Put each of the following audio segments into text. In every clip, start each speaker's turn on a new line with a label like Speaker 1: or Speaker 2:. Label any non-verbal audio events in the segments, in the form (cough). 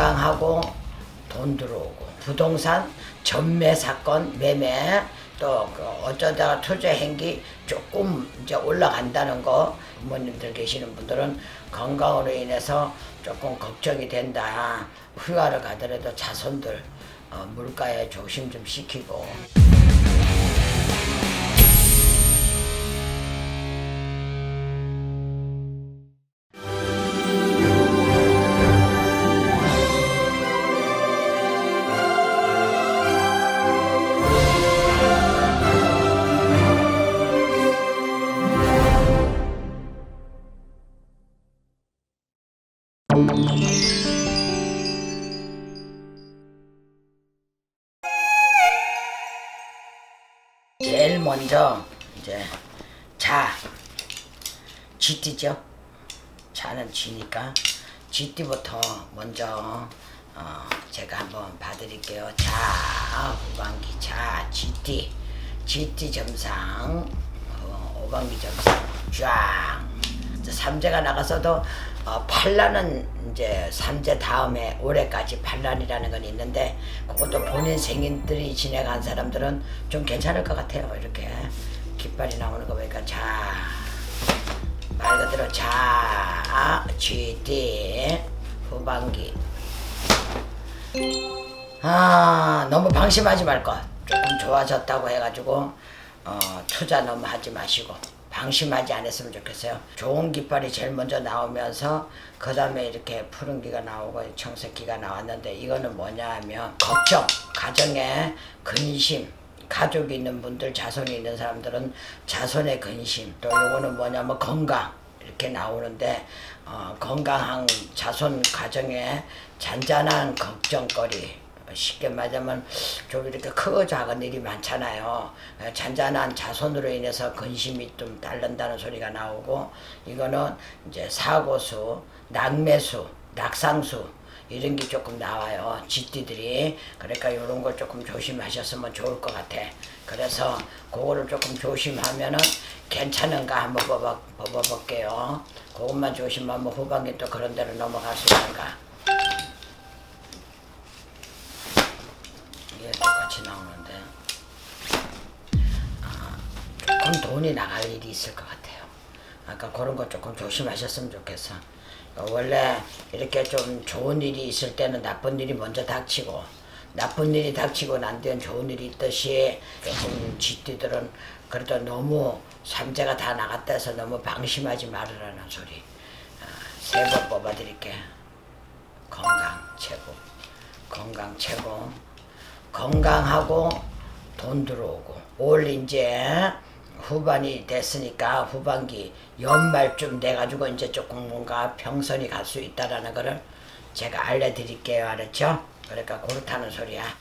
Speaker 1: 건강하고 돈 들어오고 부동산 전매 사건 매매 또 그 어쩌다가 투자 행기 조금 이제 올라간다는 거 부모님들 계시는 분들은 건강으로 인해서 조금 걱정이 된다. 휴가를 가더라도 자손들 어, 물가에 조심 좀 시키고 먼저 이제 자 쥐띠죠. 자는 쥐니까 쥐띠부터 먼저 어, 제가 한번 봐드릴게요. 자 후반기 자 쥐띠. 쥐띠 점상. 어, 오반기 점상. 쫙 삼재가 나가서도 어, 반란은 이제 삼재 다음에 올해까지 반란이라는 건 있는데 그것도 본인 생인들이 지내간 사람들은 좀 괜찮을 것 같아요. 이렇게 깃발이 나오는 거 보니까 자 말 그대로 자 쥐띠 후반기 아 너무 방심하지 말 것. 조금 좋아졌다고 해가지고 어, 투자 너무 하지 마시고 방심하지 않았으면 좋겠어요. 좋은 깃발이 제일 먼저 나오면서 그 다음에 이렇게 푸른기가 나오고 청색기가 나왔는데 이거는 뭐냐 하면 걱정, 가정에 근심, 가족이 있는 분들, 자손이 있는 사람들은 자손의 근심, 또 요거는 뭐냐면 건강 이렇게 나오는데 어, 건강한 자손 가정에 잔잔한 걱정거리 쉽게 말하면 좀 이렇게 크고 작은 일이 많잖아요. 어, 잔잔한 자손으로 인해서 근심이 좀 딸른다는 소리가 나오고 이거는 이제 사고수, 낙매수, 낙상수 이런 게 조금 나와요. 쥐띠들이. 그러니까 이런 걸 조금 조심하셨으면 좋을 것 같아. 그래서 그거를 조금 조심하면은 괜찮은가 한번 뽑아, 뽑아볼게요. 그것만 조심하면 후반기 또 그런 데로 넘어갈 수 있는가. 이게 똑같이 나오는데. 아, 조금 돈이 나갈 일이 있을 것 같아요. 아까 그런 거 조금 조심하셨으면 좋겠어. 어, 원래 이렇게 좀 좋은 일이 있을 때는 나쁜 일이 먼저 닥치고 나쁜 일이 닥치고 난 뒤엔 좋은 일이 있듯이 조금 쥐띠들은 그래도 너무 삼재가 다 나갔다 해서 너무 방심하지 말으라는 소리. 아, 세번 뽑아드릴게. 건강 최고. 건강 최고 건강하고 돈 들어오고. 올 이제 후반이 됐으니까 후반기 연말쯤 돼가지고 이제 조금 뭔가 평선이 갈 수 있다라는 거를 제가 알려드릴게요. 알았죠? 그러니까 그렇다는 소리야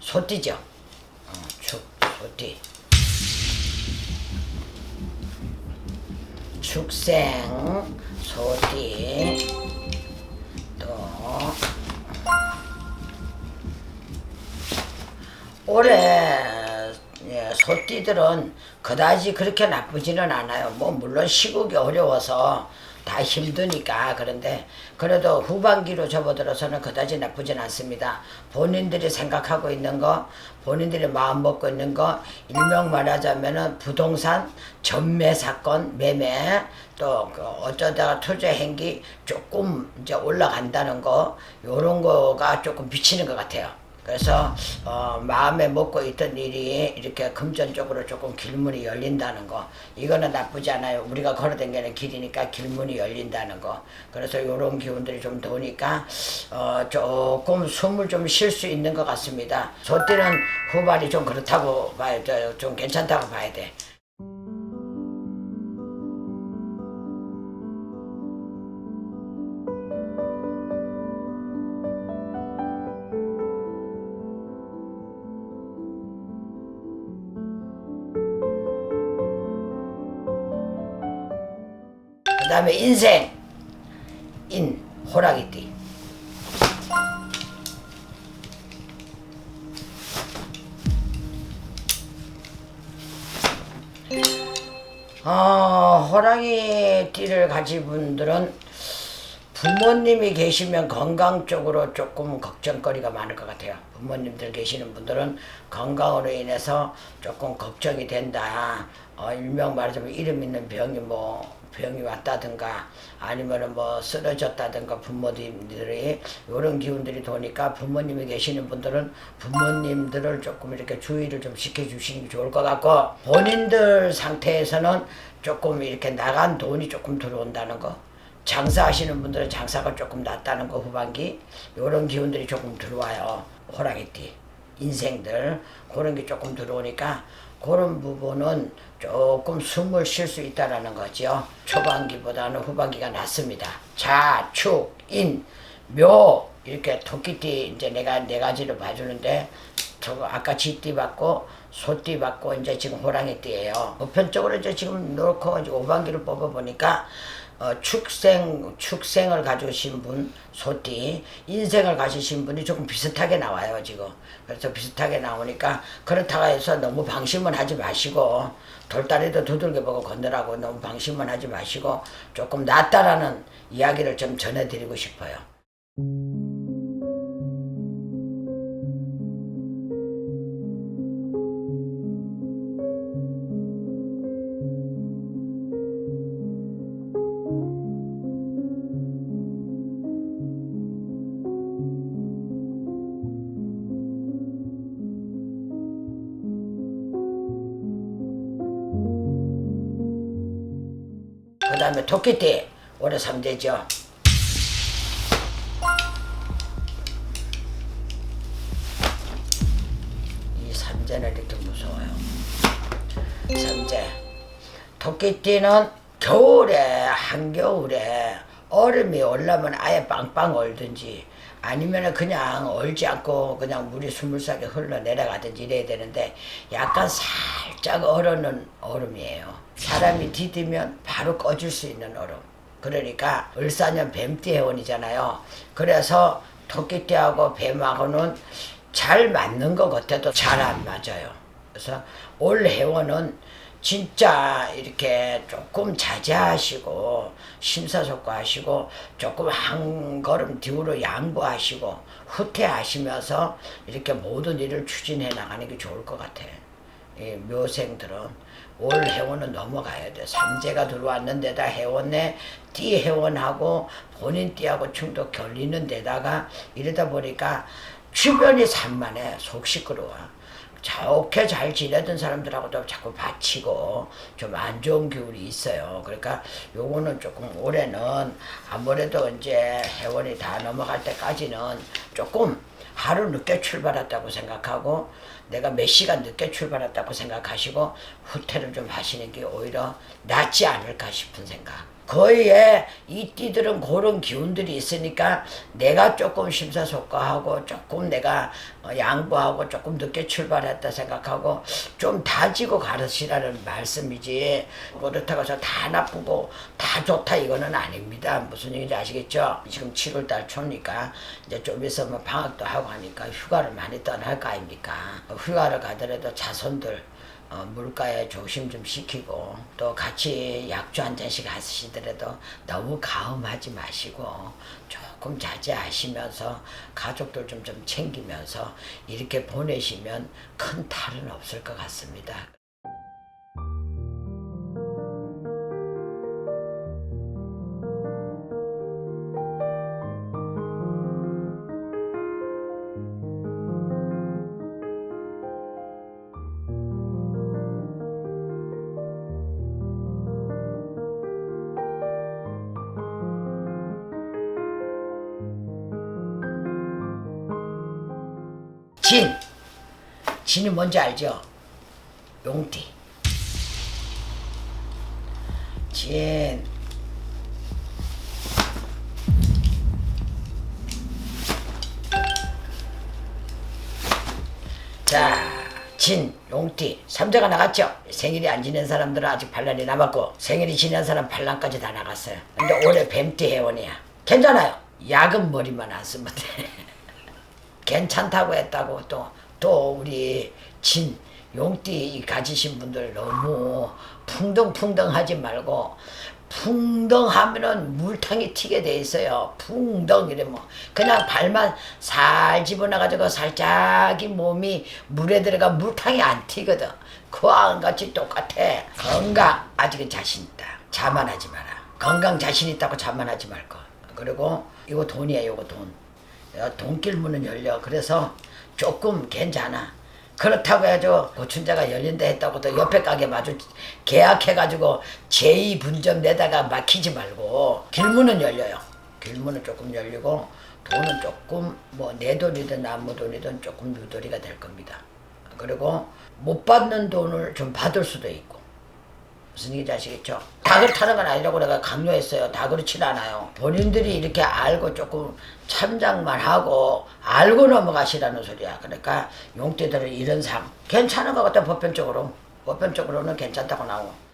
Speaker 1: 소띠죠? 어, 축 소띠. 축생 소띠. 또. 올해 예, 소띠들은 그다지 그렇게 나쁘지는 않아요. 뭐 물론 시국이 어려워서 다 힘드니까 그런데 그래도 후반기로 접어들어서는 그다지 나쁘진 않습니다. 본인들이 생각하고 있는 거, 본인들이 마음 먹고 있는 거 일명 말하자면은 부동산 전매 사건 매매 또 그 어쩌다가 투자 행기 조금 이제 올라간다는 거 요런 거가 조금 비치는 것 같아요. 그래서 어, 마음에 먹고 있던 일이 이렇게 금전적으로 조금 길문이 열린다는 거. 이거는 나쁘지 않아요. 우리가 걸어다니는 길이니까 길문이 열린다는 거. 그래서 이런 기운들이 좀 도니까 어, 조금 숨을 좀 쉴 수 있는 것 같습니다. 소띠는 후반이 좀 그렇다고 봐야 돼, 좀 괜찮다고 봐야 돼 다음에 인생 인 호랑이띠. 어, 호랑이 띠를 가진 분들은 부모님이 계시면 건강 쪽으로 조금 걱정거리가 많을 것 같아요. 부모님들 계시는 분들은 건강으로 인해서 조금 걱정이 된다. 어, 일명 말하자면 이름 있는 병이 뭐 병이 왔다든가 아니면은 뭐 쓰러졌다든가 부모님들이 이런 기운들이 도니까 부모님이 계시는 분들은 부모님들을 조금 이렇게 주의를 좀 시켜주시는 게 좋을 것 같고 본인들 상태에서는 조금 이렇게 나간 돈이 조금 들어온다는 거 장사하시는 분들은 장사가 조금 낫다는 거 후반기 이런 기운들이 조금 들어와요. 호랑이띠 인생들 그런 게 조금 들어오니까 그런 부분은 조금 숨을 쉴 수 있다라는 거죠 초반기보다는 후반기가 낫습니다. 자, 축, 인, 묘 이렇게 토끼띠 이제 내가 네 가지를 봐주는데 저거 아까 쥐띠 받고 소띠 받고 이제 지금 호랑이띠예요. 보편적으로 이제 지금 놓고 이제 오반기를 뽑아 보니까 어, 축생 축생을 가지신 분 소띠 인생을 가지신 분이 조금 비슷하게 나와요 지금 그래서 비슷하게 나오니까 그렇다고 해서 너무 방심은 하지 마시고 돌다리도 두들겨 보고 건너라고 너무 방심은 하지 마시고 조금 낫다라는 이야기를 좀 전해드리고 싶어요. 토끼띠 올해 삼재죠. 이 삼재는 이렇게 무서워요. 삼재. 토끼띠는 겨울에 한겨울에 얼음이 올라면 아예 빵빵 얼든지 아니면 그냥 얼지 않고 그냥 물이 스물싸게 흘러 내려가든지 이래야 되는데 약간 살짝 얼어는 얼음이에요. 사람이 디디면 바로 꺼질 수 있는 얼음. 그러니까 을사년 뱀띠 해원이잖아요. 그래서 토끼띠하고 뱀하고는 잘 맞는 것 같아도 잘 안 맞아요. 그래서 올 해원은 진짜 이렇게 조금 자제하시고 심사숙고하시고 조금 한 걸음 뒤로 양보하시고 후퇴하시면서 이렇게 모든 일을 추진해 나가는 게 좋을 것 같아. 이 묘생들은 올 해원은 넘어가야 돼. 삼재가 들어왔는 데다 해원 내띠 해원하고 본인 띠하고 충도 결리는 데다가 이러다 보니까 주변이 산만해. 속 시끄러워. 좋게 잘 지내던 사람들하고도 자꾸 바치고 좀 안 좋은 기운이 있어요. 그러니까 요거는 조금 올해는 아무래도 이제 해원이 다 넘어갈 때까지는 조금 하루 늦게 출발했다고 생각하고 내가 몇 시간 늦게 출발했다고 생각하시고 후퇴를 좀 하시는 게 오히려 낫지 않을까 싶은 생각. 거의에 이 띠들은 그런 기운들이 있으니까 내가 조금 심사숙고하고 조금 내가 어, 양보하고 조금 늦게 출발했다 생각하고 좀 다지고 가르치라는 말씀이지. 그렇다고 해서 다 나쁘고 다 좋다 이거는 아닙니다. 무슨 얘기인지 아시겠죠? 지금 7월달 초니까 이제 좀 있으면 방학도 하고 하니까 휴가를 많이 떠날 거 아닙니까? 휴가를 가더라도 자손들 어, 물가에 조심 좀 시키고 또 같이 약주 한 잔씩 하시더라도 너무 가음하지 마시고 조금 자제하시면서 가족들 좀 좀 챙기면서 이렇게 보내시면 큰 탈은 없을 것 같습니다. 뭔지 알죠? 용띠 진 자, 진, 용띠, 삼자가 나갔죠. 생일이 안 지낸 사람들은 아직 반란이 남았고 생일이 지난 사람 반란까지 다 나갔어요. 근데 올해 뱀띠 회원이야. 괜찮아요. 약은 머리만 안 쓰면 돼. (laughs) 괜찮다고 했다고 또, 또 우리 진, 용띠 가지신 분들 너무 풍덩풍덩하지 말고 풍덩하면은 물탕이 튀게 돼 있어요. 풍덩 뭐 그냥 발만 살 집어넣어가지고 살짝이 몸이 물에 들어가 물탕이 안 튀거든. 그와 같이 똑같아. 건강 아직은 자신 있다. 자만하지 마라. 건강 자신 있다고 자만하지 말고. 그리고 이거 돈이야 이거 돈. 야, 돈길 문은 열려. 그래서 조금 괜찮아. 그렇다고 해도 고춘자가 열린다 했다고 또 옆에 가게 마주 계약해가지고 제2분점 내다가 막히지 말고 길문은 열려요. 길문은 조금 열리고 돈은 조금 뭐 내 돈이든 나무 돈이든 조금 유도리가 될 겁니다. 그리고 못 받는 돈을 좀 받을 수도 있고 무슨 얘기인지 아시겠죠? 다 그렇다는 건 아니라고 내가 강요했어요. 다 그렇진 않아요. 본인들이 이렇게 알고 조금 참작만 하고 알고 넘어가시라는 소리야. 그러니까 용띠들은 이런 상 괜찮은 것 같아 보편적으로. 보편적으로는 괜찮다고 나오고.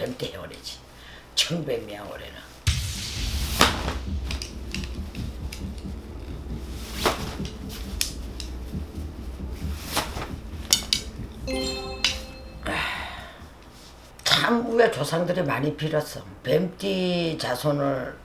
Speaker 1: 뱀띠 해월이지. 청뱀이야 올해는. 참 우리 조상들이 많이 빌었어. 뱀띠 자손을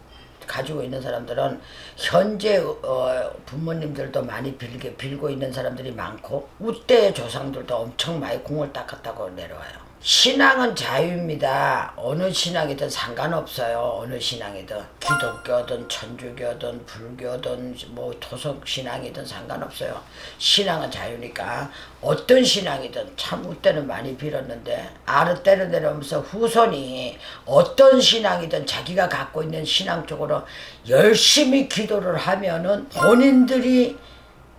Speaker 1: 가지고 있는 사람들은 현재 어, 부모님들도 많이 빌게 빌고 있는 사람들이 많고 우때 조상들도 엄청 많이 공을 닦았다고 내려와요. 신앙은 자유입니다. 어느 신앙이든 상관없어요. 어느 신앙이든 기독교든 천주교든 불교든 뭐 토속 신앙이든 상관없어요. 신앙은 자유니까 어떤 신앙이든 참 우때는 많이 빌었는데 아르 때를 내려오면서 후손이 어떤 신앙이든 자기가 갖고 있는 신앙 쪽으로 열심히 기도를 하면은 본인들이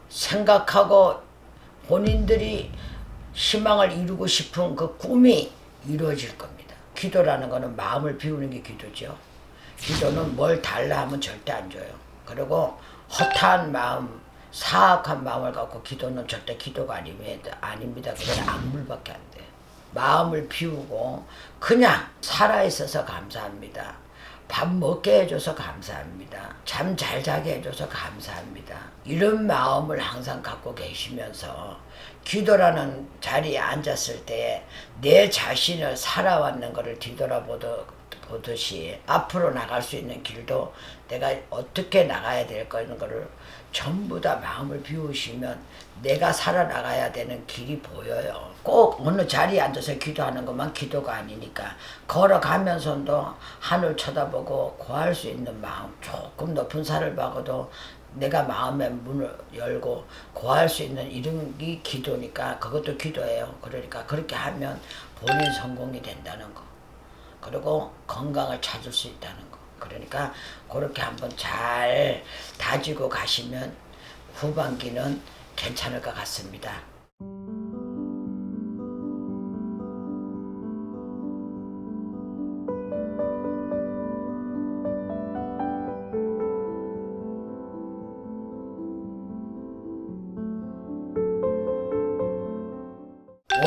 Speaker 1: 생각하고 본인들이 희망을 이루고 싶은 그 꿈이 이루어질 겁니다. 기도라는 거는 마음을 비우는 게 기도죠. 기도는 뭘 달라 하면 절대 안 줘요. 그리고 허탄 마음, 사악한 마음을 갖고 기도는 절대 기도가 아닙니다. 아닙니다. 그건 악물밖에 안 돼요. 마음을 비우고 그냥 살아있어서 감사합니다. 밥 먹게 해줘서 감사합니다. 잠 잘 자게 해줘서 감사합니다. 이런 마음을 항상 갖고 계시면서 기도라는 자리에 앉았을 때 내 자신을 살아왔는 것을 뒤돌아보듯이 앞으로 나갈 수 있는 길도 내가 어떻게 나가야 될 거는 거를 전부 다 마음을 비우시면 내가 살아나가야 되는 길이 보여요. 꼭 어느 자리에 앉아서 기도하는 것만 기도가 아니니까 걸어가면서도 하늘 쳐다보고 구할 수 있는 마음 조금 높은 산을 봐도 내가 마음의 문을 열고 구할 수 있는 이런 게 기도니까 그것도 기도예요. 그러니까 그렇게 하면 본인 성공이 된다는 거. 그리고 건강을 찾을 수 있다는 거. 그러니까 그렇게 한번 잘 다지고 가시면 후반기는 괜찮을 것 같습니다.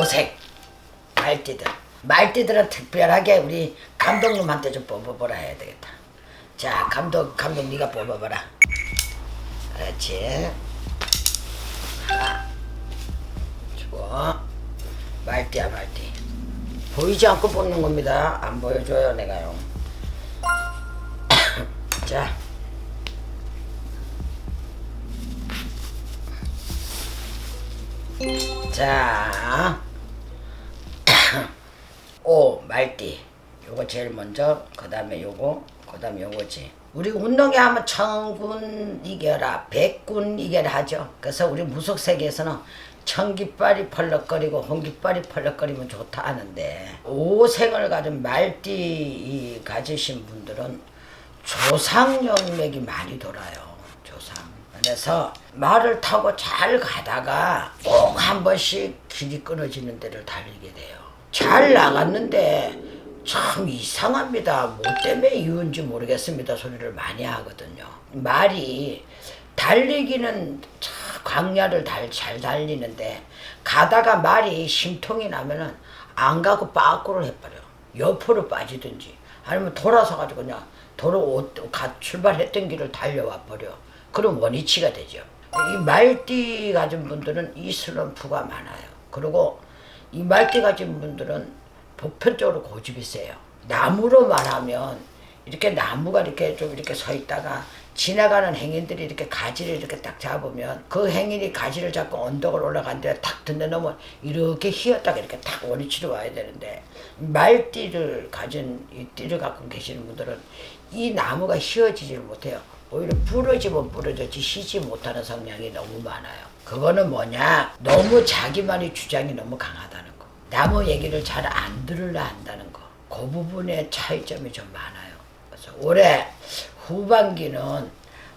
Speaker 1: 오색 말띠들 말띠들은 특별하게 우리 감독님한테 좀 뽑아보라 해야 되겠다 자 감독 감독 네가 뽑아봐라. 그렇지? 하나 주고. 말띠야 말띠. 보이지 않고 뽑는 겁니다. 안 보여줘요 내가요. (coughs) 자. 자, (coughs) 오 말띠. 요거 제일 먼저. 그 다음에 요거. 그 다음에 요거지. 우리 운동회 하면 천군 이겨라, 백군 이겨라 하죠. 그래서 우리 무속 세계에서는 청깃발이 펄럭거리고 홍깃발이 펄럭거리면 좋다 하는데 오생을 가진 말띠 이 가지신 분들은 조상연맥이 많이 돌아요. 조상. 그래서 말을 타고 잘 가다가 꼭 한 번씩 길이 끊어지는 데를 달리게 돼요. 잘 나갔는데 참 이상합니다. 뭐 때문에 이유인지 모르겠습니다. 소리를 많이 하거든요. 말이 달리기는 참 광야를 달, 잘 달리는데 가다가 말이 심통이 나면은 안 가고 빠꾸를 해버려. 옆으로 빠지든지 아니면 돌아서 가지고 그냥 도로 가 출발했던 길을 달려와 버려. 그럼 원위치가 되죠. 이 말띠 가진 분들은 이 슬럼프가 많아요. 그리고 이 말띠 가진 분들은 보편적으로 고집이 세요. 나무로 말하면 이렇게 나무가 이렇게 좀 이렇게 서 있다가 지나가는 행인들이 이렇게 가지를 이렇게 딱 잡으면 그 행인이 가지를 잡고 언덕을 올라간데 탁 넘어 이렇게 휘었다가 이렇게 탁 원위치로 와야 되는데 말띠를 가진 이 띠를 갖고 계시는 분들은 이 나무가 휘어지지를 못해요. 오히려 부러지면 부러졌지 쉬지 못하는 성향이 너무 많아요. 그거는 뭐냐? 너무 자기만의 주장이 너무 강하다 나무 얘기를 잘 안 들으려 한다는 거. 그 부분에 차이점이 좀 많아요. 그래서 올해 후반기는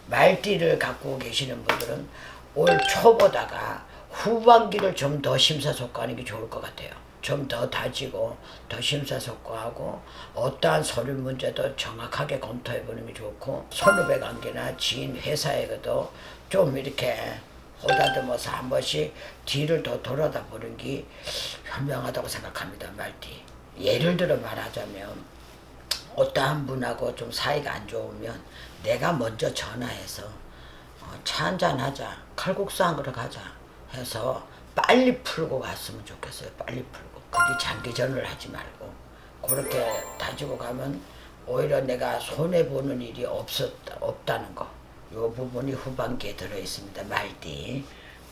Speaker 1: 말띠를 갖고 계시는 분들은 올 초보다가 후반기를 좀 더 심사숙고하는 게 좋을 것 같아요. 좀 더 다지고 더 심사숙고하고 어떠한 서류 문제도 정확하게 검토해 보는 게 좋고 선후배 관계나 지인 회사에도 좀 이렇게 호다듬어서 한 번씩 뒤를 더 돌아다 보는 게 현명하다고 생각합니다. 말띠. 예를 들어 말하자면 어떠한 분하고 좀 사이가 안 좋으면 내가 먼저 전화해서 어, 차 한잔 하자 칼국수 한 그릇 하자 해서 빨리 풀고 갔으면 좋겠어요 빨리 풀고 그게 장기전을 하지 말고 그렇게 다지고 가면 오히려 내가 손해보는 일이 없었, 없다는 거. 요 부분이 후반기에 들어있습니다. 말띠.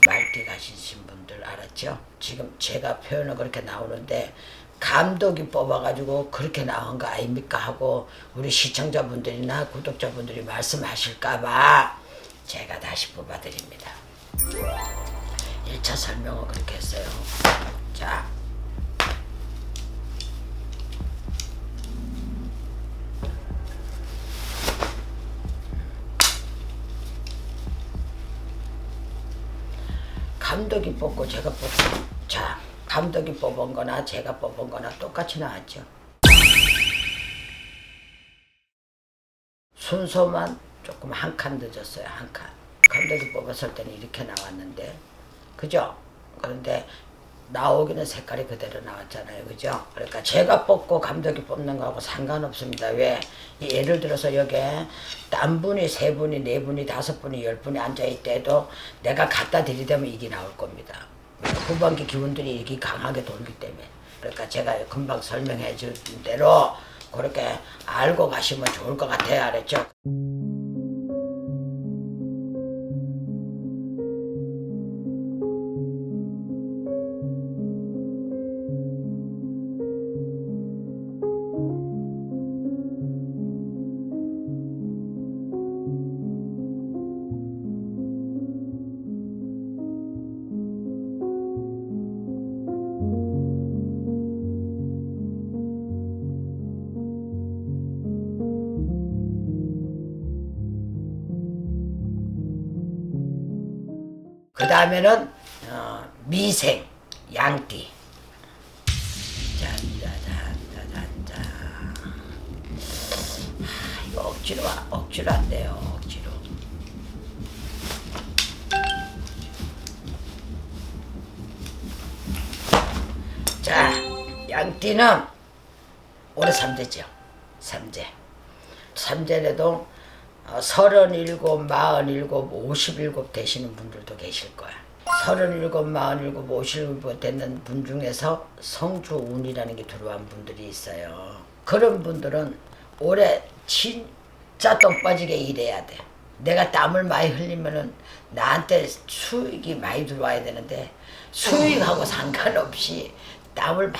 Speaker 1: 말띠 가시신 분들 알았죠? 지금 제가 표현은 그렇게 나오는데 감독이 뽑아가지고 그렇게 나온 거 아닙니까 하고 우리 시청자분들이나 구독자분들이 말씀하실까봐 제가 다시 뽑아드립니다. 1차 설명은 그렇게 했어요. 자, 감독이 뽑고 제가 뽑고 자 감독이 뽑은 거나 제가 뽑은 거나 똑같이 나왔죠. 순서만 조금 한 칸 늦었어요 한 칸. 감독이 뽑았을 때는 이렇게 나왔는데. 그죠? 그런데 나오기는 색깔이 그대로 나왔잖아요. 그죠? 그러니까 제가 뽑고 감독이 뽑는 거하고 상관없습니다. 왜? 예를 들어서 여기에 딴 분이 세 분이 네 분이 다섯 분이 열 분이 앉아 있대도 내가 갖다 들이대면 이게 나올 겁니다. 후반기 기운들이 이렇게 강하게 돌기 때문에. 그러니까 제가 금방 설명해 준 대로 그렇게 알고 가시면 좋을 것 같아요. 알았죠? 다음에는 어, 미생 양띠. 짠짜잔짜잔짜 아, 이거 억지로 와- 억지로 안 돼요 억지로. 자 양띠는 올해 삼재죠 삼재 삼재래도 어, 서른일곱, 마흔일곱, 오십일곱 되시는 분들도 계실 거야. 서른일곱, 마흔일곱, 오십일곱 되는 분 중에서 성주운이라는 게 들어온 분들이 있어요. 그런 분들은 올해 진짜 똥 빠지게 일해야 돼. 내가 땀을 많이 흘리면은 나한테 수익이 많이 들어와야 되는데 수익하고 상관없이 땀을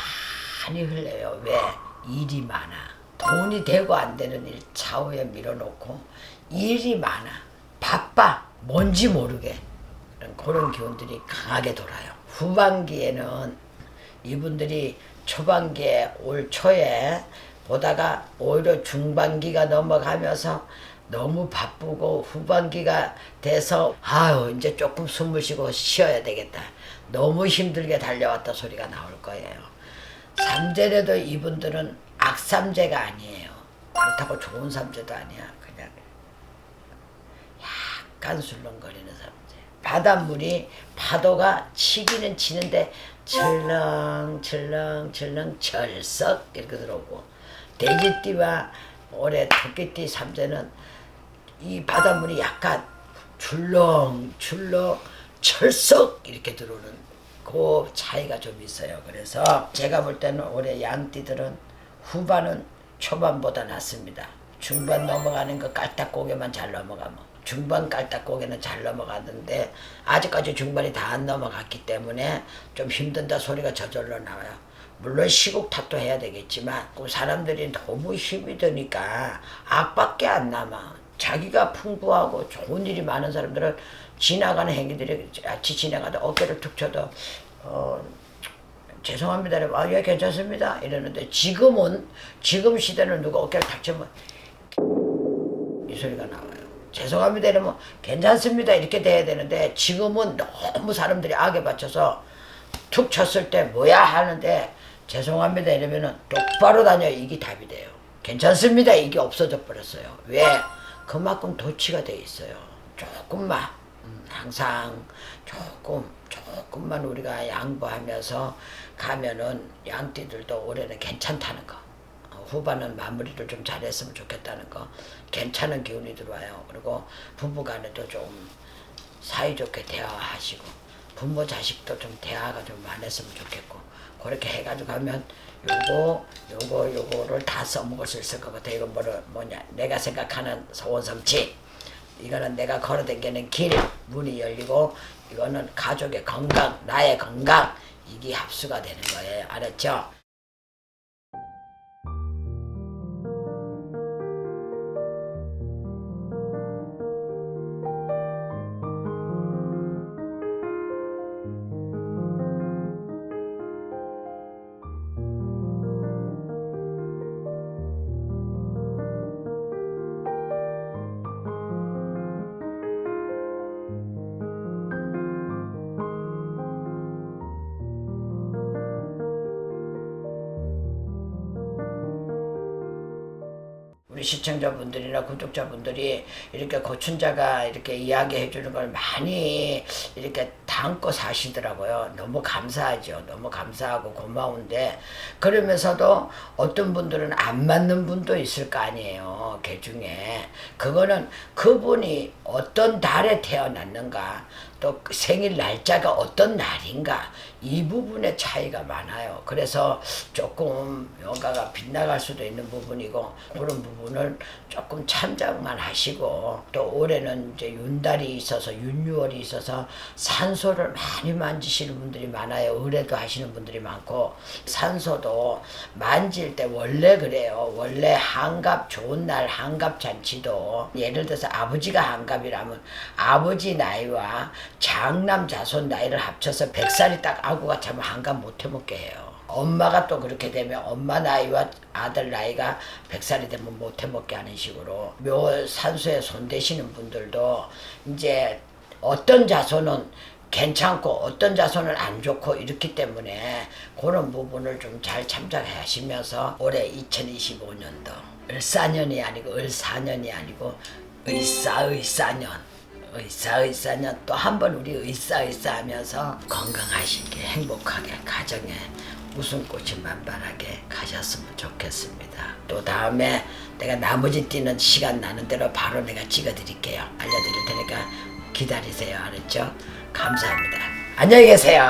Speaker 1: 많이 흘려요. 왜? 일이 많아. 돈이 되고 안 되는 일 차후에 밀어놓고 일이 많아. 바빠. 뭔지 모르게. 그런 기운들이 강하게 돌아요. 후반기에는 이분들이 초반기에 올 초에 보다가 오히려 중반기가 넘어가면서 너무 바쁘고 후반기가 돼서 아유 이제 조금 숨을 쉬고 쉬어야 되겠다. 너무 힘들게 달려왔다 소리가 나올 거예요. 삼재래도 이분들은 악삼재가 아니에요. 그렇다고 좋은 삼재도 아니야. 그냥 약간 술렁거리는 삼재. 바닷물이 파도가 치기는 치는데 철렁 철렁 철렁 철썩 이렇게 들어오고 돼지띠와 올해 토끼띠 삼재는 이 바닷물이 약간 출렁 출렁 철썩 이렇게 들어오는 그 차이가 좀 있어요. 그래서 제가 볼 때는 올해 양띠들은 후반은 초반보다 낫습니다. 중반 넘어가는 거 깔딱고개만 잘 넘어가면 중반 깔딱 고개는 잘 넘어가는데 아직까지 중반이 다 안 넘어갔기 때문에 좀 힘든다 소리가 저절로 나와요. 물론 시국 탓도 해야 되겠지만 그 사람들이 너무 힘이 드니까 악밖에 안 남아. 자기가 풍부하고 좋은 일이 많은 사람들은 지나가는 행위들이 같이 지나가다 어깨를 툭 쳐도 어 죄송합니다. 아, 예, 괜찮습니다. 이러는데 지금은 지금 시대는 누가 어깨를 탁 치면 이 소리가 나와요. 죄송합니다. 이러면 괜찮습니다. 이렇게 돼야 되는데 지금은 너무 사람들이 악에 받쳐서 툭 쳤을 때 뭐야 하는데 죄송합니다. 이러면은 똑바로 다녀 이게 답이 돼요. 괜찮습니다. 이게 없어져 버렸어요. 왜? 그만큼 도치가 돼 있어요. 조금만 음, 항상 조금 조금만 우리가 양보하면서 가면은 양띠들도 올해는 괜찮다는 거. 어, 후반은 마무리를 좀 잘했으면 좋겠다는 거. 괜찮은 기운이 들어와요. 그리고 부부간에도 좀 사이좋게 대화하시고 부모 자식도 좀 대화가 좀 많았으면 좋겠고 그렇게 해가지고 하면 요거 요거 요거를 다 써먹을 수 있을 것 같아. 이건 뭐를 뭐냐? 내가 생각하는 소원성취. 이거는 내가 걸어다니는 길 문이 열리고 이거는 가족의 건강 나의 건강 이게 합수가 되는 거예요 알았죠? 시청자분들이나 구독자분들이 이렇게 고춘자가 이렇게 이야기해 주는 걸 많이 이렇게 담고 사시더라고요. 너무 감사하죠. 너무 감사하고 고마운데 그러면서도 어떤 분들은 안 맞는 분도 있을 거 아니에요. 개 중에. 그거는 그분이 어떤 달에 태어났는가 또그 생일 날짜가 어떤 날인가 이 부분에 차이가 많아요. 그래서 조금 영가가 빗나갈 수도 있는 부분이고 그런 부분을 조금 참작만 하시고 또 올해는 이제 윤달이 있어서 윤유월이 있어서 산소를 많이 만지시는 분들이 많아요. 의뢰도 하시는 분들이 많고 산소도 만질 때 원래 그래요. 원래 한갑 좋은 날 한갑 잔치도 예를 들어서 아버지가 한갑이라면 아버지 나이와 장남 자손 나이를 합쳐서 100살이 딱 아구가 차면 한갑 못 해먹게 해요. 엄마가 또 그렇게 되면 엄마 나이와 아들 나이가 100살이 되면 못 해먹게 하는 식으로 묘 산소에 손대시는 분들도 이제 어떤 자손은 괜찮고 어떤 자손은 안 좋고 이렇기 때문에 그런 부분을 좀 잘 참작하시면서 올해 2025년도 을사년이 아니고 을사년이 아니고 의사의사년 의사의사년 또 한 번 우리 의사의사 하면서 건강하시게 행복하게 가정에 웃음꽃이 만발하게 가셨으면 좋겠습니다. 또 다음에 내가 나머지 뛰는 시간 나는 대로 바로 내가 찍어드릴게요. 알려드릴 테니까 기다리세요. 알았죠? 감사합니다. 안녕히 계세요.